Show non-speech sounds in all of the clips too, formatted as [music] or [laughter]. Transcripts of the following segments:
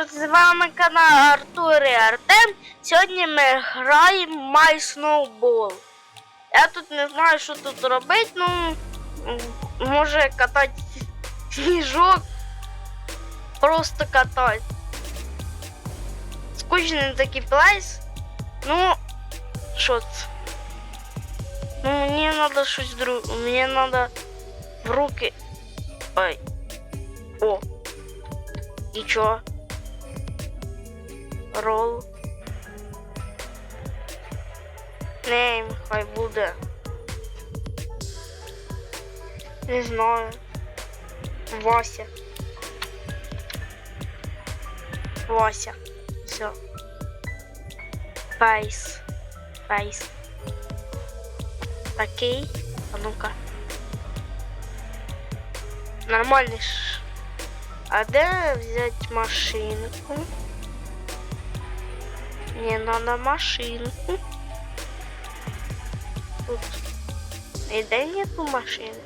що з вами канал Артур і Артем. Сьогодні ми граємо My Snowball. Я тут не знаю, що тут робити, ну м, може катати сніжок. Просто катати. Скучний такий плейс. Ну, що це? Ну, мені треба щось друге. Мені треба в руки. Ой. О. І чо? Рол. Нейм, хай буде. Не знаю. Вася. Вася. Все. Фейс. Фейс. Такий. А ну-ка. Нормальный ж. А де взять машинку? Мне надо машинку. Тут. И да нету машины.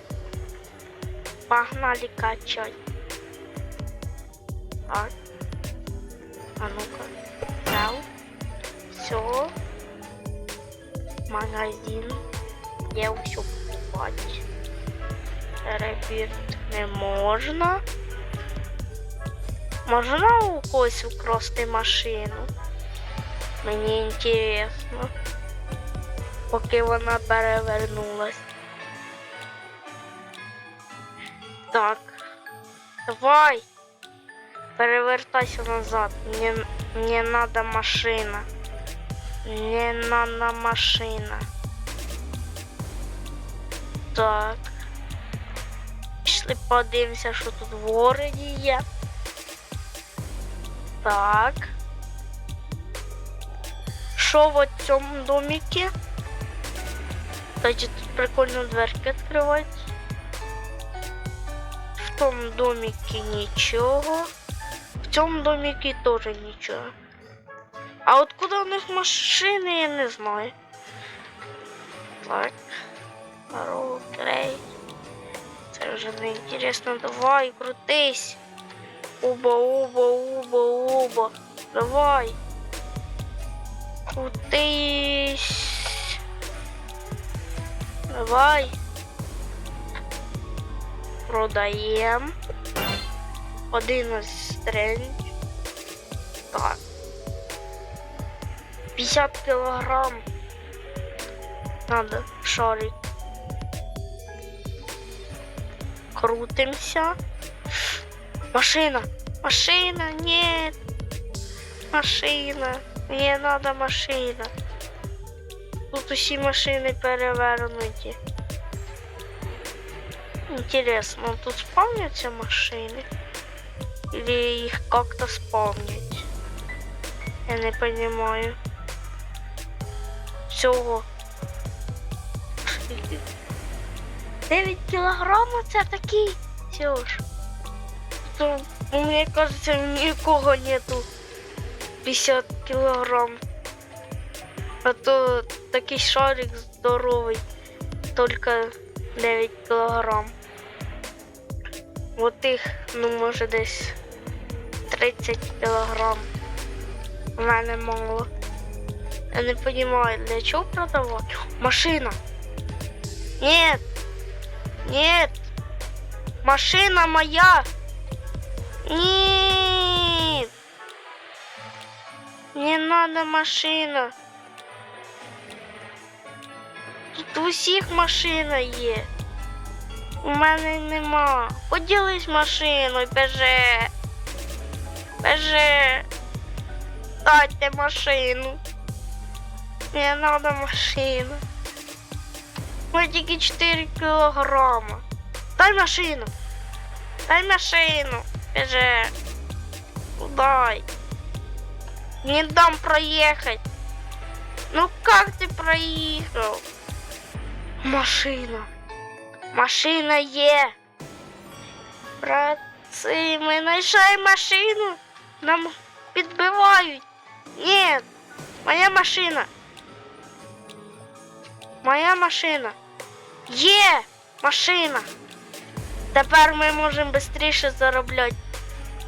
Погнали качать. Так. А ну-ка. Взял. Все. Магазин. Я все покупать. Ребірт не можна. Можна у когось украсти машину? Мені інтересно. Поки вона перевернулась. Так. Давай. Перевертайся назад. Мне, мне надо машина. Мне надо машина. Так. Пішли подивимося, що тут в городі є. Так. Що в цьому доміки? Кстати, тут прикольно дверки відкриваються. В тому доміки нічого. В цьому доміки теж нічого. А от куди у них машини, я не знаю. Так. Здорово. Це вже не. Давай, крутись. Уба, уба, уба, уба. Давай. Крутись. Давай. Продаємо. 11 стрельч. Так. 50 килограмм. Надо шарик. крутимся. Машина, машина, нет. Машина, мне надо машина. Тут усі машини перевернуті. Интересно, тут спавняться машины? Или их как-то спавнять? Я не понимаю. Всього. 9 кілограм це такий. Все ж. То, мені кажется, нікого нету 50 кілограм. А то такий шарик здоровий. Только 9 кілограм. Вот їх, ну може десь 30 кілограм. У мене мало. Я не понимаю, для чого продавати? Машина. Нет. Нет. Машина моя. Нет. Не надо машина. Тут у всіх машина є. У мене нема. Поділись машиною, beже. Beже. Дайте машину. Мені надо машину. Ой, тільки 4 кілограма. Дай машину. Дай машину. Біже. Дай. Не дам проехать. Ну как ты проехал? Машина. Машина є. Братці, ми знайшли машину. Нам підбивають. Ні, моя машина. Моя машина. Є машина. Тепер ми можемо швидше заробляти.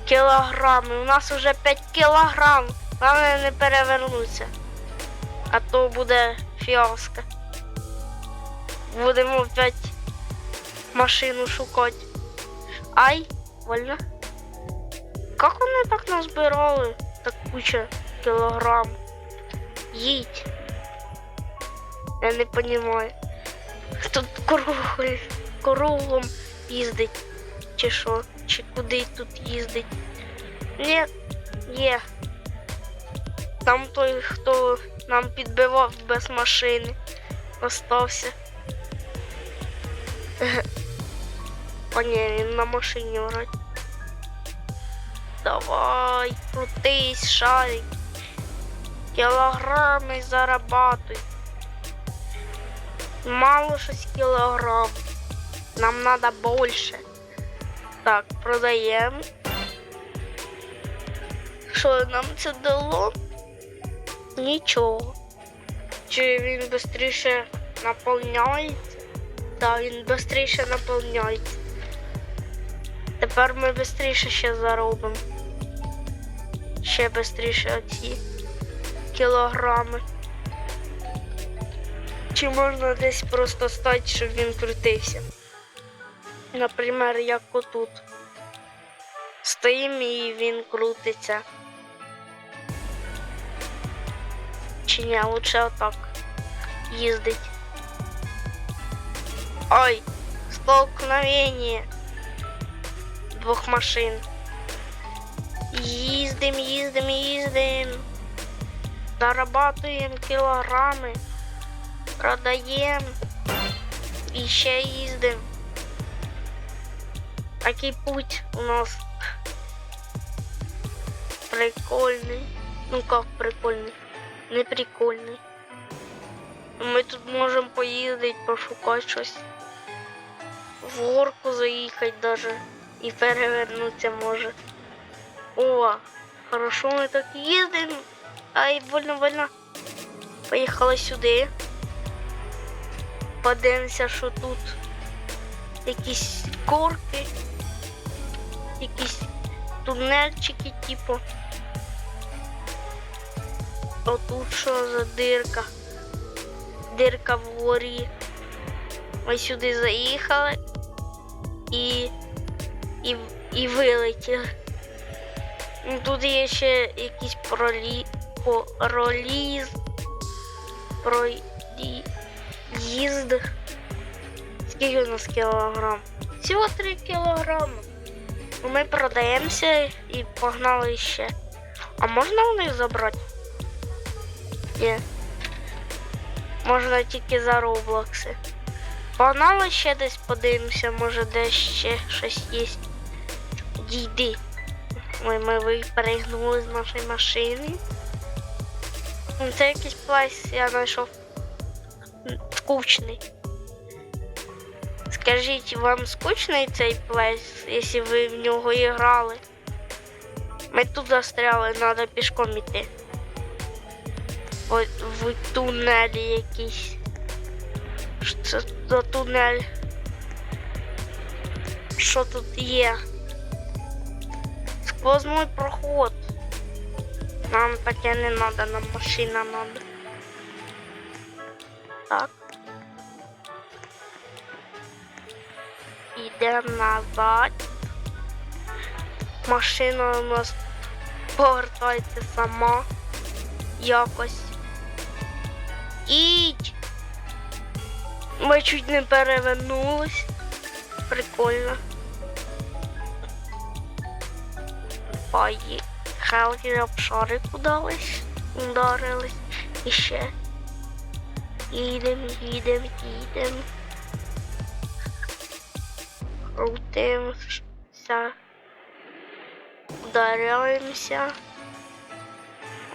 кілограми. У нас вже 5 кілограм. Головне не перевернуться. А то буде фіаско. Будемо опять машину шукати. Ай, вольно. Как вони так назбирали? Так куча кілограм. Їдь. Я не понимаю. Тут кругом, кругом їздить. Чи що? Чи куди тут їздить? Ні, є. Там той, хто нам підбивав без машини, остався. [laughs] О, ні, він на машині вроді. Давай, крутись, шарик. Кілограми зарабатуй. Мало щось кілограм. Нам треба більше. Так, продаємо. Що нам це дало? Нічого. Чи він швидше наповняється? Так, він швидше наповняється. Тепер ми швидше ще заробимо. Ще швидше оці кілограми. Чи можна десь просто стати, щоб він крутився? Наприклад, як отут. Стоїмо і він крутиться. Чи ні, лучше отак їздить. Ой, столкновение двох машин. Їздим, їздим, їздим. Зарабатуємо кілограми. Продаємо. І ще їздим. Такий путь у нас прикольний. Ну как прикольний? Не прикольний. Ми тут можемо поїздити, пошукати щось. В горку заїхати даже. І перевернутися може. О, хорошо ми так їздимо. Ай, больно. Поїхали сюди. Подивимося, що тут. Якісь корки. Якісь тунельчики, типу. Отут що за дирка? Дирка вгорі. Ми сюди заїхали і, і, і вилетіли. Ну, Тут є ще якийсь пролі... проліз. Проїзд. Скільки у нас кілограм? Всього 3 кілограми. Ну, Ми продаємося і погнали ще. А можна у них забрати? Ні. Можна тільки за роблокси. Погнали ще десь подивимося, може десь ще щось є. Дійди. Ой, ми випригнули з нашої машини. Ну, Це якийсь плайс я знайшов скучний. Скажіть, вам скучний цей плейс, якщо ви в нього грали? Ми тут застряли, треба пішком іти. В, в тунелі якийсь. Що це за тунель? Що тут є? Сквозной проход. Нам таке не надо, нам машина надо. Так. Йдемо назад. Машина у нас повертається сама. Якось. Ідь. Ми чуть не перевернулись. Прикольно. Поїхали об шарику дались. Ударились. І ще. Їдем, їдем, їдем. Крутимося. Ударяємося.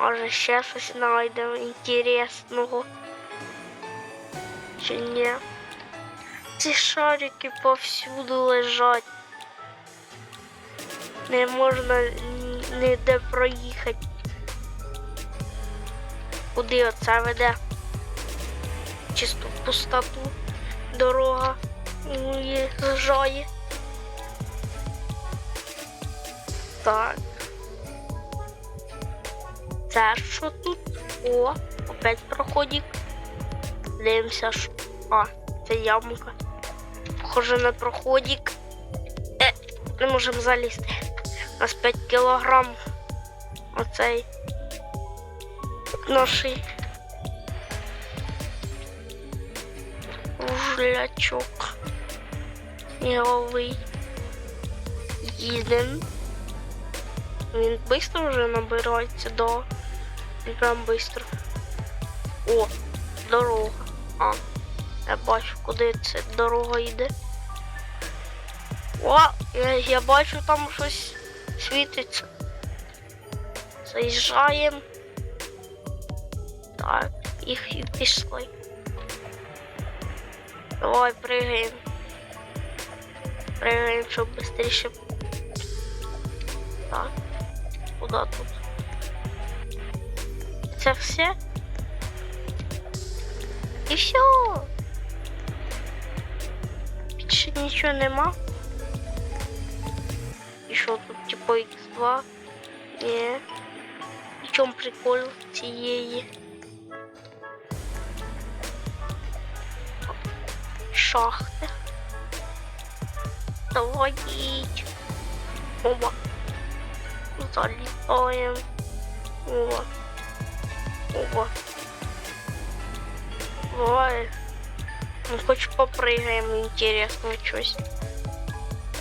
Може ще щось знайдемо інтересного. Чи ні? Ці шарики повсюду лежать. Не можна ніде проїхати. Куди оце веде? Чисто в пустоту дорога уїжджає. Так. Це що тут? О, опять проходик. Дивимося, що. А, це ямка. Похоже на проходик. Е, не можемо залізти. У нас 5 кілограм. Оцей. Наший. Жлячок. Ніговий. Їдем. Він швидко вже набирається, да. Прям швидко. О, дорога. А, я бачу, куди ця дорога йде. О, я, я бачу там щось світиться. Заїжджаємо. Так, їх і пішли. Давай пригаємо. Пригаємо, щоб швидше. Так. Куди тут? Це все? І все. Більше нічого нема. І що тут, типу, X2? Ні. І в чому прикол цієї? Шахти. Давай їдь. Оба. Залітаємо. Оба. Оба. Давай. Ну, хоч попригаємо, інтересно щось.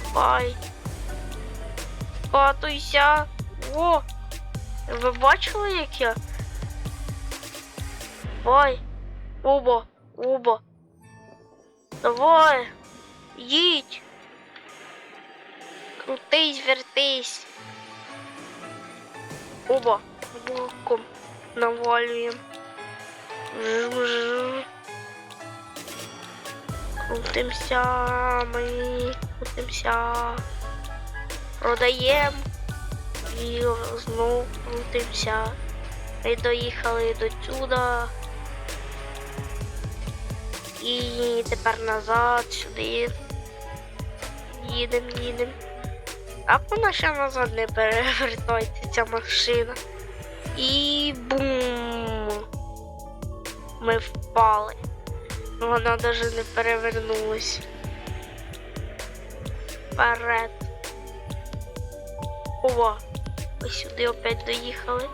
Давай. Катуйся. О! Ви бачили, як я? Давай. Оба. Оба. Давай. Їдь. Крутись, вертись. Оба. Боком навалюємо. Крутимся, ми крутимся. Продаємо. І знову крутимся. Ми доїхали до сюди. І тепер назад сюди. Їдемо, їдемо. Так вона ще назад не перевертається ця машина. І бум. Ми впали. Вона навіть не перевернулась. Вперед. Ова. Ми сюди опять доїхали.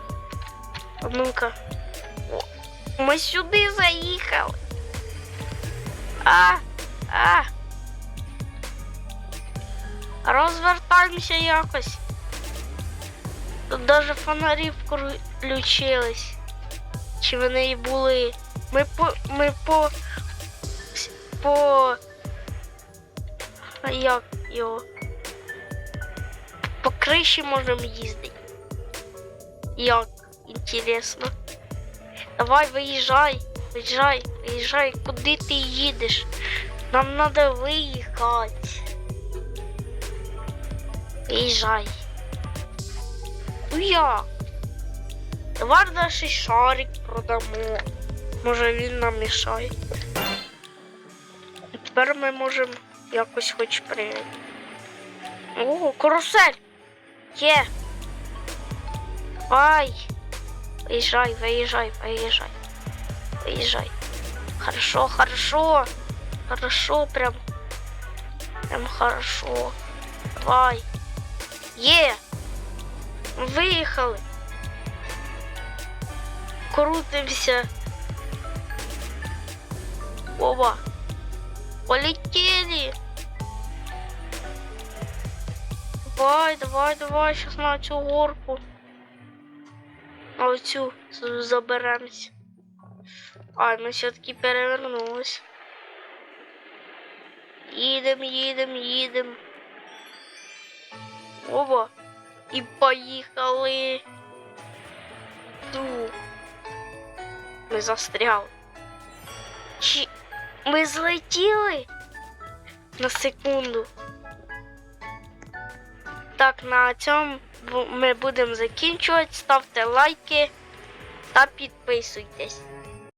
А ну-ка. Ми сюди заїхали. А, а. Розвертаємося якось. Тут даже фонарі включились. Чи вони і були? Ми по. Ми по. По. Як його? По криші можемо їздити. Як? Інтересно. Давай виїжджай, виїжджай, виїжджай, куди ти їдеш? Нам треба виїхати. Виїжджай. Ну? Давай наш шарик продамо. Може він нам мішає. Тепер ми можемо якось хоч прийняти. О, карусель! Є! Давай! Виїжджай, виїжджай, виїжджай. Виїжджай. Хорошо, хорошо. Хорошо, прям. Прям хорошо. Давай. Є! Виїхали. Крутимся. Оба. Полетели. Давай, давай, давай, сейчас на цю горку. На оцю заберемось. А, ми все-таки перевернулись. Їдем, їдем, їдем. Оба. І поїхали. Ту. Ми застряли. Чи ми злетіли на секунду. Так, на цьому ми будемо закінчувати. Ставте лайки та підписуйтесь.